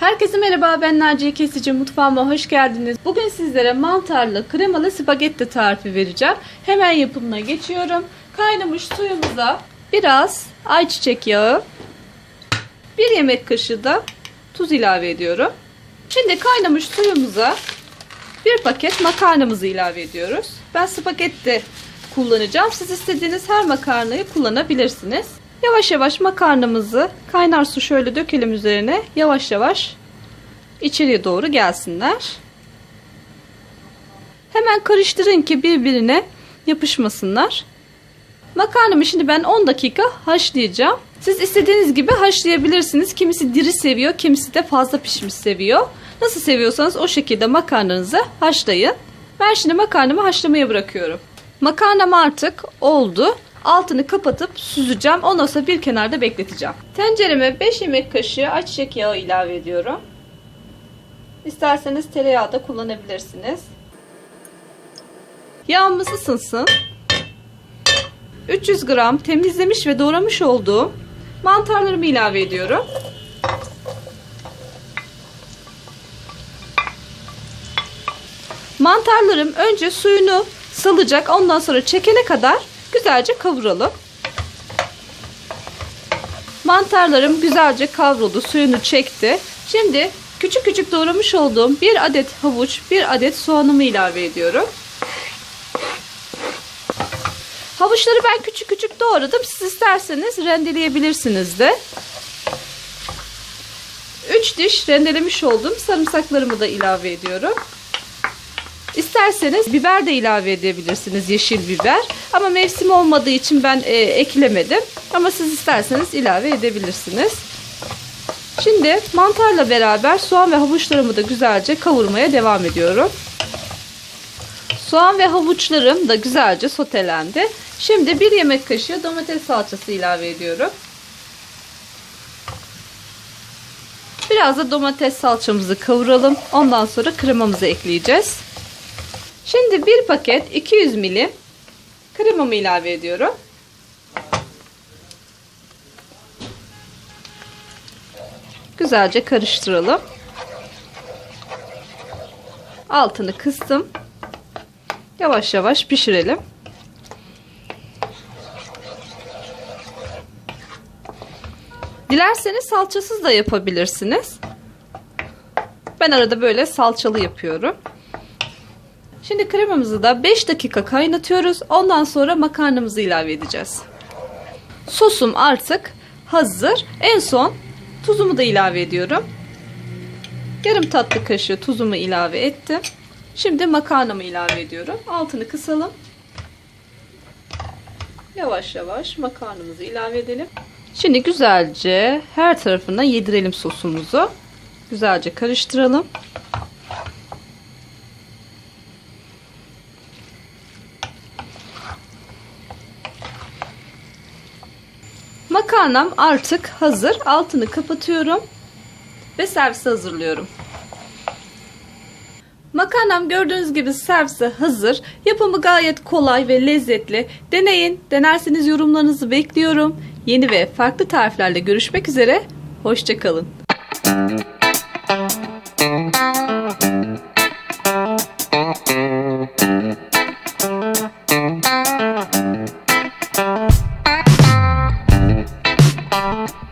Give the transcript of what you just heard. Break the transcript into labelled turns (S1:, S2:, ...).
S1: Herkese merhaba ben Naciye Kesici mutfağıma hoş geldiniz. Bugün sizlere mantarlı kremalı spagetti tarifi vereceğim. Hemen yapımına geçiyorum. Kaynamış suyumuza biraz ayçiçek yağı, bir yemek kaşığı da tuz ilave ediyorum. Şimdi kaynamış suyumuza bir paket makarnamızı ilave ediyoruz. Ben spagetti kullanacağım. Siz istediğiniz her makarnayı kullanabilirsiniz. Yavaş yavaş makarnamızı kaynar su şöyle dökelim üzerine. Yavaş yavaş içeriye doğru gelsinler. Hemen karıştırın ki birbirine yapışmasınlar. Makarnamı şimdi ben 10 dakika haşlayacağım. Siz istediğiniz gibi haşlayabilirsiniz. Kimisi diri seviyor, kimisi de fazla pişmiş seviyor. Nasıl seviyorsanız o şekilde makarnanızı haşlayın. Ben şimdi makarnamı haşlamaya bırakıyorum. Makarnam artık oldu. Altını kapatıp süzeceğim. Ondan sonra bir kenarda bekleteceğim. Tencereme 5 yemek kaşığı ayçiçek yağı ilave ediyorum. İsterseniz tereyağı da kullanabilirsiniz. Yağımız ısınsın. 300 gram temizlemiş ve doğramış olduğum mantarlarımı ilave ediyorum. Mantarlarım önce suyunu salacak ondan sonra çekene kadar güzelce kavuralım. Mantarlarım güzelce kavruldu suyunu çekti. Şimdi küçük küçük doğramış olduğum bir adet havuç bir adet soğanımı ilave ediyorum. Havuçları ben küçük küçük doğradım. Siz isterseniz rendeleyebilirsiniz de. 3 diş rendelemiş olduğum sarımsaklarımı da ilave ediyorum. İsterseniz biber de ilave edebilirsiniz. Yeşil biber. Ama mevsim olmadığı için ben e, eklemedim. Ama siz isterseniz ilave edebilirsiniz. Şimdi mantarla beraber soğan ve havuçlarımı da güzelce kavurmaya devam ediyorum. Soğan ve havuçlarım da güzelce sotelendi. Şimdi bir yemek kaşığı domates salçası ilave ediyorum. Biraz da domates salçamızı kavuralım. Ondan sonra kremamızı ekleyeceğiz. Şimdi bir paket 200 milim kremamı ilave ediyorum. Güzelce karıştıralım. Altını kıstım. Yavaş yavaş pişirelim. Dilerseniz salçasız da yapabilirsiniz. Ben arada böyle salçalı yapıyorum. Şimdi kremamızı da 5 dakika kaynatıyoruz. Ondan sonra makarnamızı ilave edeceğiz. Sosum artık hazır. En son tuzumu da ilave ediyorum. Yarım tatlı kaşığı tuzumu ilave ettim. Şimdi makarnamı ilave ediyorum. Altını kısalım. Yavaş yavaş makarnamızı ilave edelim. Şimdi güzelce her tarafına yedirelim sosumuzu. Güzelce karıştıralım. Makarnam artık hazır. Altını kapatıyorum ve servise hazırlıyorum. Makarnam gördüğünüz gibi servise hazır. Yapımı gayet kolay ve lezzetli. Deneyin. Denerseniz yorumlarınızı bekliyorum. Yeni ve farklı tariflerle görüşmek üzere. Hoşçakalın. Thank you.